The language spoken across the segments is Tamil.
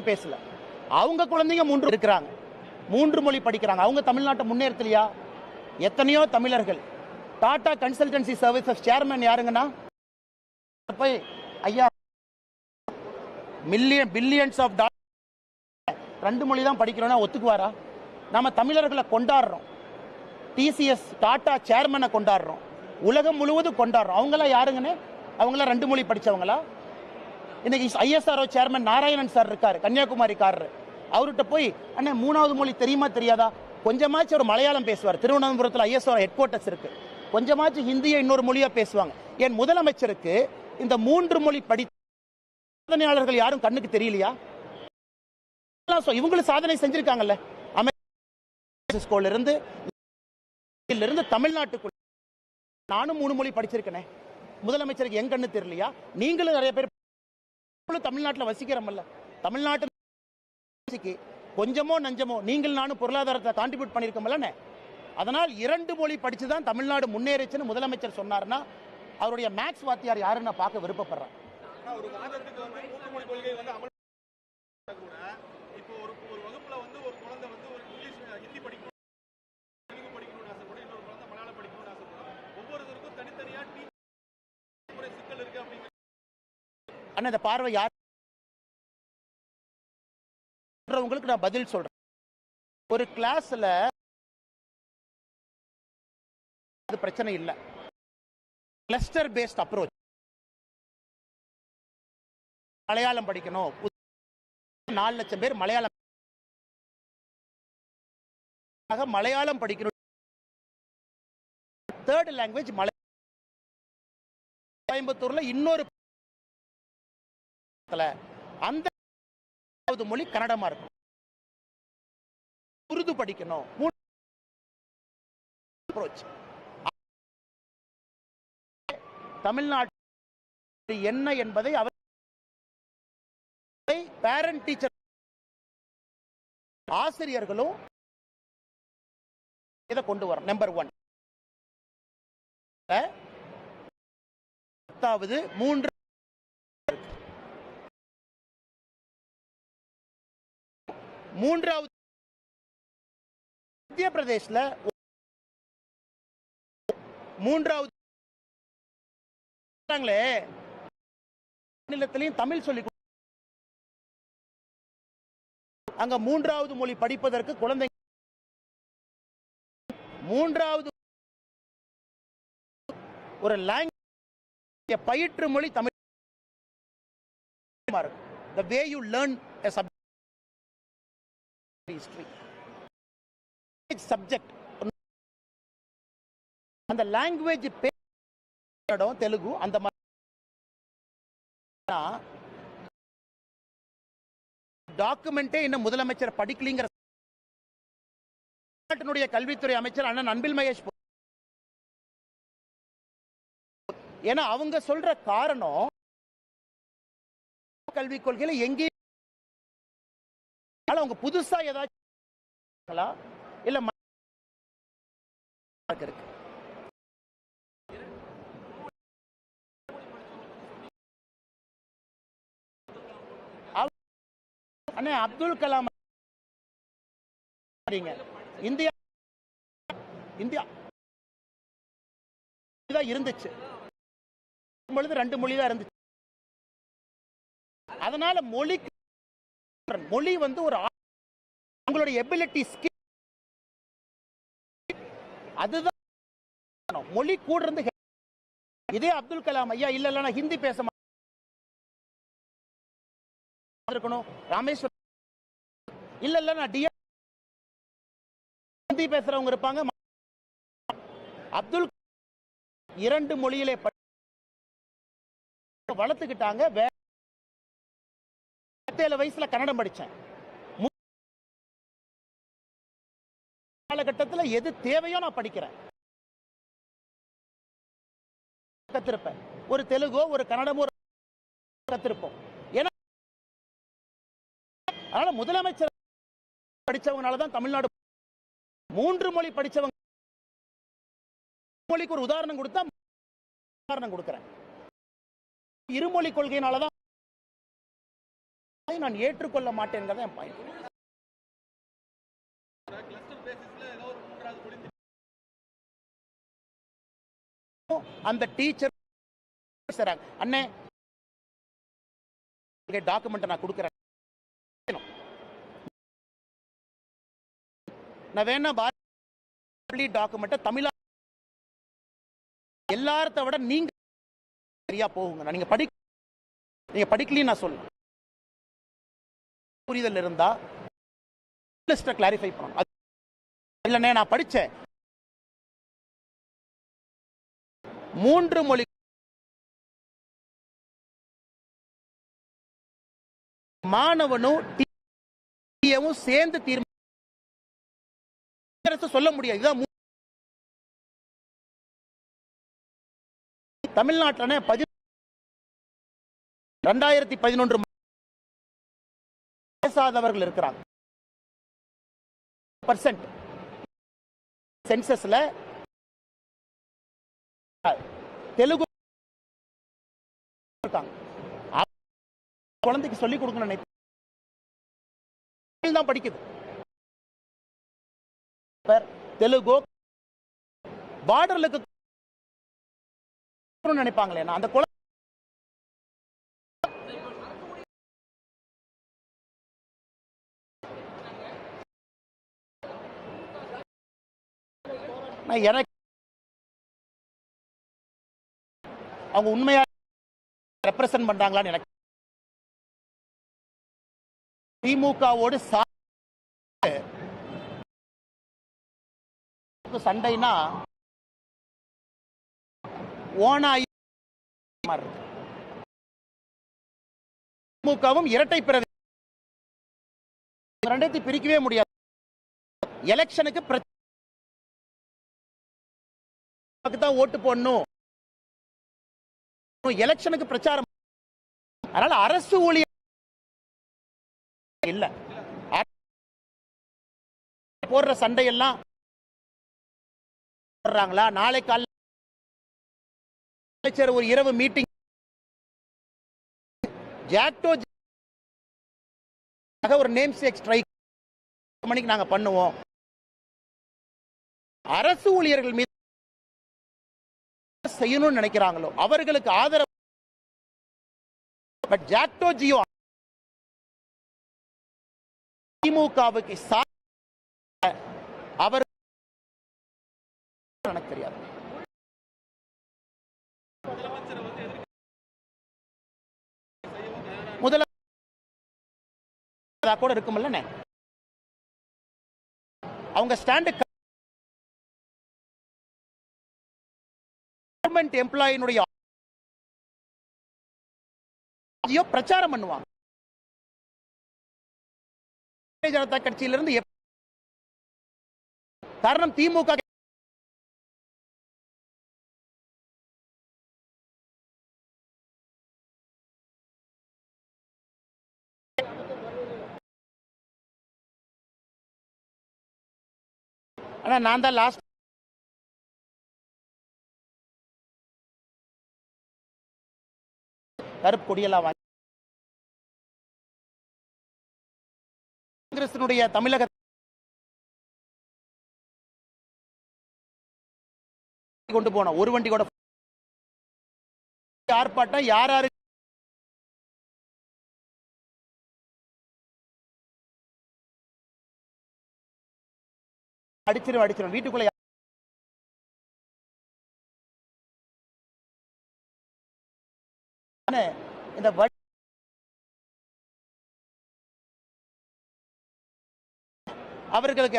மொழின்னு பேசல? அவங்க குழந்தைங்க மூன்று இருக்கிறாங்க. மூன்று மொழி படிக்கிறாங்க. அவங்க தமிழ்நாட்டை முன்னேறத்திலையா? எத்தனையோ தமிழர்கள். டாடா கன்சல்டன்சி சர்வீசஸ் சேர்மன் யாருங்கன்னா? போய் ஐயா மில்லியன் பில்லியன்ஸ் ஆஃப் ரெண்டு மொழி தான் படிக்கிறோம்னா ஒத்துக்குவாரா? நம்ம தமிழர்களை கொண்டாடுறோம். டிசிஎஸ் டாடா சேர்மனை கொண்டாடுறோம். உலகம் முழுவதும் கொண்டாடுறோம். அவங்களாம் யாருங்கன்னு? அவங்களாம் ரெண்டு மொழி படித்தவங்களா இன்னைக்கு ஐஎஸ்ஆர்ஓ சேர்மன் நாராயணன் சார் இருக்காரு கன்னியாகுமரிக்காரர். அவர்கிட்ட போய் அண்ணே மூணாவது மொழி தெரியுமா தெரியாதா? கொஞ்சமாச்சும் ஒரு மலையாளம் பேசுவார். திருவனந்தபுரத்தில் ஐஎஸ்ஆர் ஹெட் குவார்ட்டர்ஸ் இருக்கு. கொஞ்சமாச்சும் ஹிந்தியை இன்னொரு மொழியா பேசுவாங்க. என் முதலமைச்சருக்கு இந்த மூன்று மொழி படி சாதனையாளர்கள் யாரும் கண்ணுக்கு தெரியலையா? இவங்களும் சாதனை செஞ்சிருக்காங்கல்ல. அமெரிக்கா இருந்து இருந்து தமிழ்நாட்டுக்குள்ள நானும் மூணு மொழி படிச்சிருக்கேனே. முதலமைச்சருக்கு என் கண்ணு தெரியலையா? நீங்களும் நிறைய பேர் நம்மளும் தமிழ்நாட்டில் வசிக்கிறோம்ல. தமிழ்நாட்டு கொஞ்சமோ நஞ்சமோ நீங்கள் நானும் பொருளாதாரத்தை கான்ட்ரிபியூட் பண்ணியிருக்கோம்லண்ணே அதனால் இரண்டு மொழி படிச்சு தான் தமிழ்நாடு முன்னேறிச்சுன்னு முதலமைச்சர் சொன்னார்னா அவருடைய மேக்ஸ் வாத்தியார் யாருன்னு பார்க்க விருப்பப்படுறேன் ஆனா ஒரு வாதத்துக்கு வந்து மூன்று மொழி கொள்கை வந்து அமல் கூட இப்போ ஒரு ஒரு வகுப்புல வந்து ஒரு குழந்தை வந்து ஒரு இங்கிலீஷ் ஹிந்தி படிக்கணும் தெலுங்கு படிக்கணும்னு ஆசைப்படும் இன்னொரு குழந்தை மலையாளம் படிக்கணும்னு ஆசைப்படும் ஒவ்வொருத்தருக்கும் தனித்தனியா டீ முறை சிக்கல் இருக்கு அப்படிங்கிற அண்ணா பார்வை யார் உங்களுக்கு நான் பதில் சொல்றேன். ஒரு கிளாஸ்ல அது பிரச்சனை இல்லை. கிளஸ்டர் பேஸ்ட் அப்ரோச் மலையாளம் படிக்கணும். நாலு லட்சம் பேர் மலையாளம் ஆக மலையாளம் படிக்கணும். தேர்ட் லாங்குவேஜ் மலை கோயம்புத்தூர்ல இன்னொரு அந்த மொழி கன்னடமா இருக்கும் உருது படிக்கணும். தமிழ்நாட்டு என்ன என்பதை அவர் பேரண்ட் டீச்சர் ஆசிரியர்களும் இதை கொண்டு வரும் நம்பர் ஒன் பத்தாவது மூன்று மூன்றாவது மத்திய பிரதேசல மூன்றாவது மாநிலத்திலையும் தமிழ் சொல்லி அங்க மூன்றாவது மொழி படிப்பதற்கு குழந்தை மூன்றாவது ஒரு லாங்குவேஜ் பயிற்று மொழி Tamil the way you learn a subject. Subject அந்த லாங்குவேஜ் இடம் தெலுங்கு அந்த மாதிரி. டாக்குமெண்டே இன்னும் முதலமைச்சர் படிக்கலிங்கிற தமிழ்நாட்டினுடைய கல்வித்துறை அமைச்சர் அண்ணன் அன்பில் மகேஷ் ஏன்னா அவங்க சொல்ற காரணம் கல்விக் கொள்கையில எங்கேயும் ஆனா அவங்க புதுசா ஏதாச்சும் இல்ல இருக்கு. அண்ணே அப்துல் கலாம் இந்தியா இந்தியா தான் இருந்துச்சு. பொழுது ரெண்டு மொழி தான் இருந்துச்சு. அதனால மொழி மொழி வந்து ஒரு உங்களுடைய எபிலிட்டி ஸ்கில் அதுதான் மொழி கூட இருந்து இதே அப்துல் கலாம் ஐயா இல்ல இல்ல நான் ஹிந்தி பேச இருக்கணும். ராமேஸ்வரம் இல்ல இல்ல நான் டிஆர் ஹிந்தி பேசுறவங்க இருப்பாங்க. அப்துல் இரண்டு மொழியிலே வளர்த்துக்கிட்டாங்க. வே- ஏழு வயசுல கன்னடம் படிச்சேன். காலகட்டத்துல எது தேவையோ நான் படிக்கிறேன். கத்திருப்பேன். ஒரு தெலுங்கோ ஒரு கன்னடமோ ஒரு கத்திருப்போம். ஏன்னா அதனால முதலமைச்சர் படிச்சவங்கனால தான் தமிழ்நாடு மூன்று மொழி படிச்சவங்க மொழிக்கு ஒரு உதாரணம் கொடுத்தா உதாரணம் கொடுக்கிறேன். இருமொழி கொள்கையினால தான் நான் ஏற்றுக்கொள்ள மாட்டேங்கிறத என் பாயிண்ட் கிளஸ்டர் பேசிஸ்ல ஏதோ ஒரு மூன்றாவது மொழி அந்த டீச்சர் பேசுறாங்க. அண்ணே டாக்குமெண்ட் நான் கொடுக்குறேன். நான் வேணா பாரதி டாக்குமெண்ட்டை தமிழா எல்லாரத்தை விட நீங்க சரியா போகுங்க. நீங்க படி நீங்க படிக்கலையும் நான் சொல்லுங்க புரிதல் இருந்தா கிளாரிஃபை பண்ணணும். இல்லைண்ணே நான் படிச்சேன். மூன்று மொழி மாணவனும் டீச்சரும் சேர்ந்து தீர்மானம் சொல்ல முடியாது. இதுதான் தமிழ்நாட்டில் பதி ரெண்டாயிரத்தி பதினொன்று பேசாதவர்கள் இருக்கிறாங்க. பர்சன்ட். சென்சஸ்ல தெலுங்கு இருக்காங்க குழந்தைக்கு சொல்லிக் கொடுக்கணும் நினைப்பேன். தான் படிக்குது தெலுங்கோ தெலுங்கு பார்டர்ல நினைப்பாங்களே நான் அந்த குழந்தை நான் எனக்கு அவங்க உண்மையா ரெப்ரசன்ட் பண்றாங்களான்னு எனக்கு திமுகவோடு சண்டைனா ஓனாய் திமுகவும் இரட்டை பிறவி இந்த ரெண்டையும் பிரிக்கவே முடியாது. எலெக்ஷனுக்கு பிரச்சனை தான் ஓட்டு போடணும். எலெக்ஷனுக்கு பிரச்சாரம். அதனால அரசு ஊழியர் இல்ல. போடுற சண்டையெல்லாம் போடுறாங்களா? நாளை கால அமைச்சர் ஒரு இரவு மீட்டிங் ஜாக்டோ ஒரு நேம் சேக் ஸ்ட்ரைக் மணிக்கு நாங்க பண்ணுவோம். அரசு ஊழியர்கள் மீது செய்யணும்னு நினைக்கிறாங்களோ அவர்களுக்கு ஆதரவு. பட் ஜாக்டோ ஜியோ திமுகவுக்கு அவர் எனக்கு தெரியாது. முதல கூட இருக்கும்ல அவங்க ஸ்டாண்டு கவர்மெண்ட் எம்ப்ளாயினுடைய பிரச்சாரம் பண்ணுவாங்க. ஜனதா கட்சியிலிருந்து காரணம் திமுக ஆனா நான் தான் லாஸ்ட் கருப்பு கொடியெல்லாம் வாங்கி காங்கிரசினுடைய தமிழக கொண்டு போனோம் ஒரு வண்டி கூட ஆர்ப்பாட்டம் யார் யாரு அடிச்சிடும் அடிச்சிடும் வீட்டுக்குள்ள இந்த வழி அவர்களுக்கு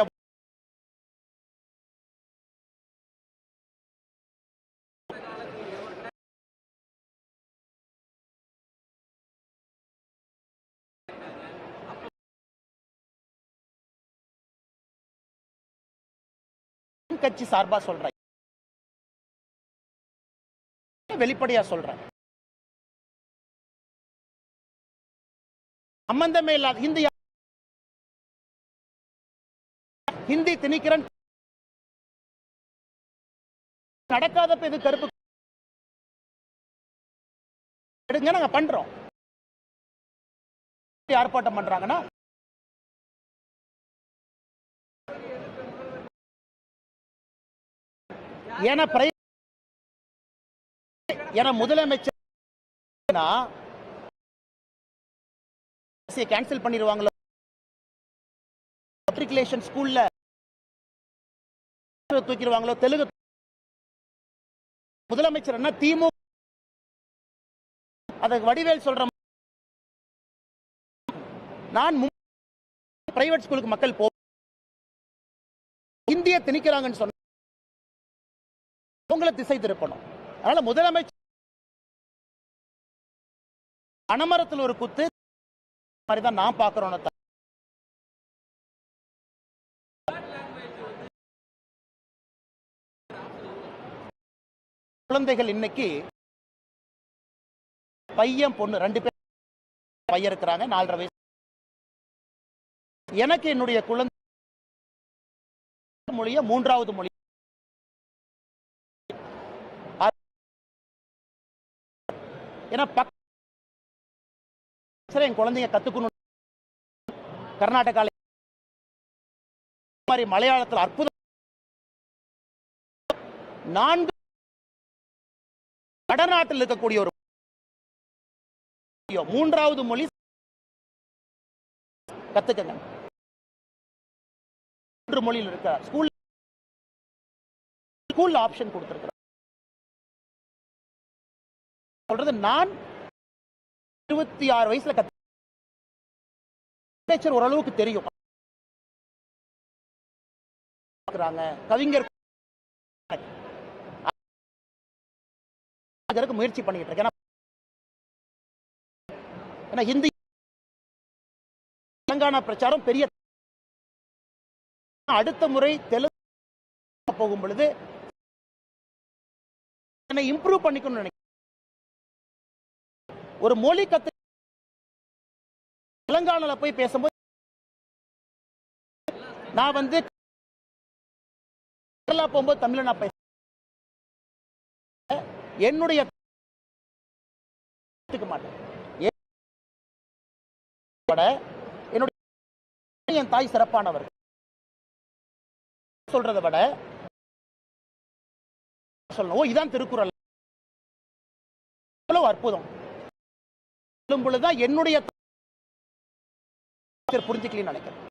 கட்சி சார்பா சொல்றேன். வெளிப்படையா சொல்றேன். சம்பந்தமே இல்லாத ஹிந்தி ஹிந்தி திணிக்கிறன். நடக்காதப்ப இது கருப்பு. எடுங்க நாங்க பண்றோம். ஆர்ப்பாட்டம் பண்றாங்கன்னா ஏன்னா பிரை- ஏன்னா கேன்சல் பண்ணிடுவாங்களோ மெட்ரிகுலேஷன் ஸ்கூல்ல தூக்கிடுவாங்களோ தெலுங்கு முதலமைச்சர் என்ன திமுக அதுக்கு வடிவேல் சொல்ற நான் பிரைவேட் ஸ்கூலுக்கு மக்கள் போ இந்திய திணிக்கிறாங்கன்னு சொன்ன உங்களை திசை திருப்பணும். அதனால முதலமைச்சர் அனமரத்தில் ஒரு குத்து மாதிரி தான் நான் பார்க்குறோன்னு குழந்தைகள் இன்னைக்கு பையன் பொண்ணு ரெண்டு பேர் பையன் இருக்கிறாங்க நாலரை வயசு. எனக்கு என்னுடைய குழந்தை மொழிய மூன்றாவது மொழி. ஏன்னா ஏன்னா பக்க என் குழந்தைங்க கத்துக்கணும். கர்நாடகால மாதிரி மலையாளத்தில் அற்புதம். நான்கு வடநாட்டில் இருக்கக்கூடிய ஒரு மூன்றாவது மொழி கத்துக்கங்க. மூன்று மொழியில் இருக்க ஸ்கூல் ஸ்கூல் ஆப்ஷன் கொடுத்திருக்கிறார். சொல்றது நான் இருபத்தி ஆறு வயசுல கத்து ஓரளவுக்கு தெரியும். கவிஞர் முயற்சி பண்ணிட்டு இருக்கேன். ஏன்னா- ஹிந்தி தெலுங்கானா பிரச்சாரம் பெரிய அடுத்த முறை தெலுங்கு போகும் பொழுது இம்ப்ரூவ் பண்ணிக்கணும்னு நினைக்கிறேன். ஒரு மொழி கத்து தெலங்கானால போய் பேசும்போது நான் வந்து கேரளா போகும்போது தமிழ நான் பேச என்னுடைய மாட்டேன். விட என்னுடைய என் தாய் சிறப்பானவர். சொல்றதை விட சொல்லணும். ஓ இதான் திருக்குறள். அவ்வளவு அற்புதம். சொல்லும் பொழுதுதான் என்னுடைய புரிஞ்சுக்கலாம் நினைக்கிறேன்.